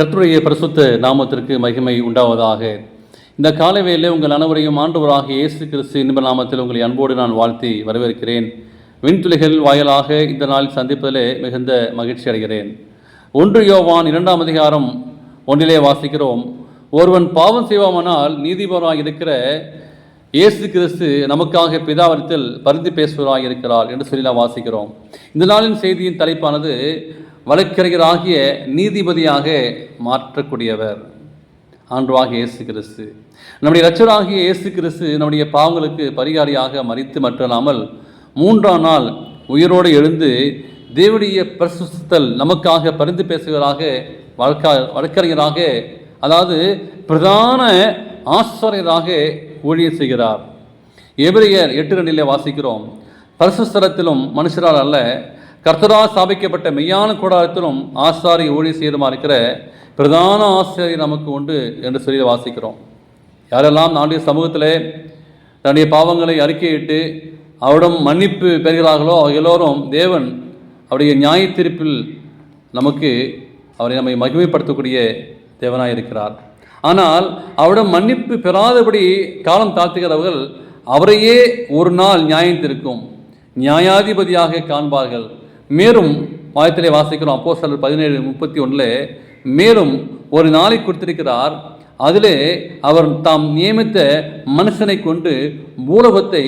கர்த்தருடைய பரிசுத்த நாமத்திற்கு மகிமை உண்டாவதாக. இந்த காலவேளை உங்கள் அனைவரையும் ஆண்டவராக இயேசு கிறிஸ்து இன்ப நாமத்தில் உங்களை அன்போடு நான் வாழ்த்தி வரவேற்கிறேன். விண்துளிகள் வாயிலாக இந்த நாளில் சந்திப்பதிலே மிகுந்த மகிழ்ச்சி அடைகிறேன். ஒன்று யோவான் இரண்டாம் அதிகாரம் ஒன்றிலே வாசிக்கிறோம். ஒருவன் பாவம் செய்வாமானால் நீதிபராக இருக்கிற இயேசு கிறிஸ்து நமக்காக பிதாவரத்தில் பரிந்து பேசுவராக இருக்கிறார் என்று சொல்லி நாம் வாசிக்கிறோம். இந்த நாளின் செய்தியின் தலைப்பானது வழக்கறிஞராகிய நீதிபதியாக மாற்றக்கூடியவர். ஆண்டுவாக இயேசு கிறிஸ்து நம்முடைய இரட்சராகிய இயேசு கிறிஸ்து நம்முடைய பாவங்களுக்கு பரிகாரியாக மறித்து மட்டுமல்லாமல் மூன்றாம் நாள் உயிரோடு எழுந்து தேவனுடைய பிரசுத்தல் நமக்காக பரிந்து பேசுகிறாக வழக்கா வழக்கறிஞராக அதாவது பிரதான ஆசிரியராக ஊழியர் செய்கிறார். எபிரியர் எட்டு ரெண்டிலே வாசிக்கிறோம். பரிசுஸ்தலத்திலும் மனுஷரால் அல்ல கர்த்தரால் ஸ்தாபிக்கப்பட்ட மெய்யான கூடாரத்திலும் ஆசாரி ஊழிய செய்யுமா இருக்கிற பிரதான ஆசிரியர் நமக்கு உண்டு என்று சொல்லி வாசிக்கிறோம். யாரெல்லாம் நாடைய சமூகத்தில் தன்னுடைய பாவங்களை அறிக்கையிட்டு அவரிடம் மன்னிப்பு பெறுகிறார்களோ அவங்க எல்லோரும் தேவன் அவருடைய நியாய தீர்ப்பில் நமக்கு அவரை நம்மை மகிமைப்படுத்தக்கூடிய தேவனாக இருக்கிறார். ஆனால் அவரிடம் மன்னிப்பு பெறாதபடி காலம் தாழ்த்துகிறவர்கள் அவரையே ஒரு நாள் நியாயம் திருக்கும். நியாயாதிபதியாக காண்பார்கள். மேலும் வாயத்திலே வாசிக்கிறோம் அப்போ சிலர் பதினேழு முப்பத்தி ஒன்றில் மேலும் ஒரு நாளை கொடுத்திருக்கிறார் அதிலே அவர் தாம் நியமித்த மனுஷனை கொண்டு பூலகத்தை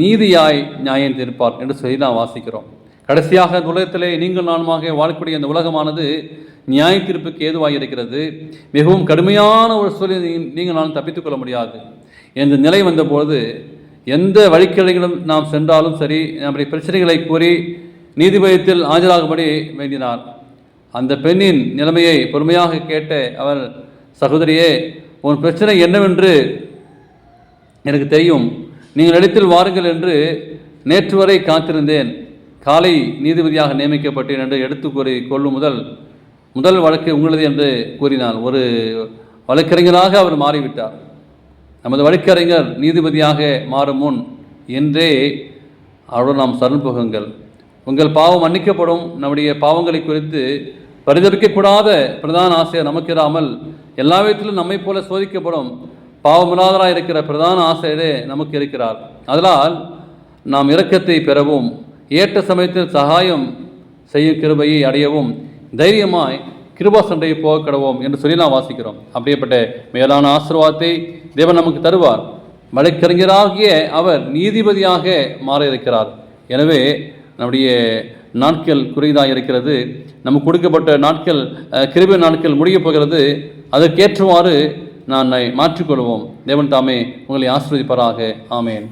நீதியாய் நியாயம் தீர்ப்பார் என்று சொல்லி நாம் வாசிக்கிறோம். கடைசியாக இந்த உலகத்திலே நீங்கள் நானுமாக வாழக்கூடிய இந்த உலகமானது நியாய தீர்ப்புக்கு ஏதுவாக இருக்கிறது. மிகவும் கடுமையான ஒரு சூழலை நீங்கள் நான் தப்பித்துக்கொள்ள முடியாது. என்ற நிலை வந்தபொழுது எந்த வழிக்கிளைகளும் நாம் சென்றாலும் சரி நம்முடைய பிரச்சனைகளை கூறி நீதிபதியத்தில் ஆஜராகும்படி வேண்டினார். அந்த பெண்ணின் நிலைமையை பொறுமையாக கேட்ட அவர் சகோதரியே உன் பிரச்சனை என்னவென்று எனக்கு தெரியும். நீங்கள் இடத்தில் வாருங்கள் என்று நேற்று வரை காத்திருந்தேன். காலை நீதிபதியாக நியமிக்கப்பட்டேன் என்று எடுத்து கூறி கொள்ளும் முதல் முதல் வழக்கு உங்களது என்று கூறினார். ஒரு வழக்கறிஞராக அவர் மாறிவிட்டார். நமது வழக்கறிஞர் நீதிபதியாக மாறும் முன் என்றே அவருடன் நாம் சரண் புகுங்கள். உங்கள் பாவம் மன்னிக்கப்படும். நம்முடைய பாவங்களை குறித்து பரிதவிக்கக்கூடாத பிரதான ஆசிரியர் நமக்கிராமல் எல்லா விதத்திலும் நம்மை போல சோதிக்கப்படும் பாவமில்லாதராக இருக்கிற பிரதான ஆசையரே நமக்கு இருக்கிறார். அதனால் நாம் இரக்கத்தை பெறவும் ஏற்ற சமயத்தில் சகாயம் செய்யும் கிருபையை அடையவும் தைரியமாய் கிருபா சண்டையை போக கடவோம் என்று சொல்லி நாம் வாசிக்கிறோம். அப்படியேப்பட்ட மேலான ஆசிர்வாதத்தை தேவன் நமக்கு தருவார். வழக்கறிஞராகிய அவர் நீதிபதியாக மாற இருக்கிறார் எனவே நம்முடைய நாட்கள் குறைதாக இருக்கிறது. நமக்கு கொடுக்கப்பட்ட நாட்கள் கிருபை நாட்கள் முடியப் போகிறது. அதற்கேற்றவாறு நான் மாற்றிக்கொள்வோம். தேவன் தாமே உங்களை ஆசிர்வதிப்பாராக. ஆமேன்.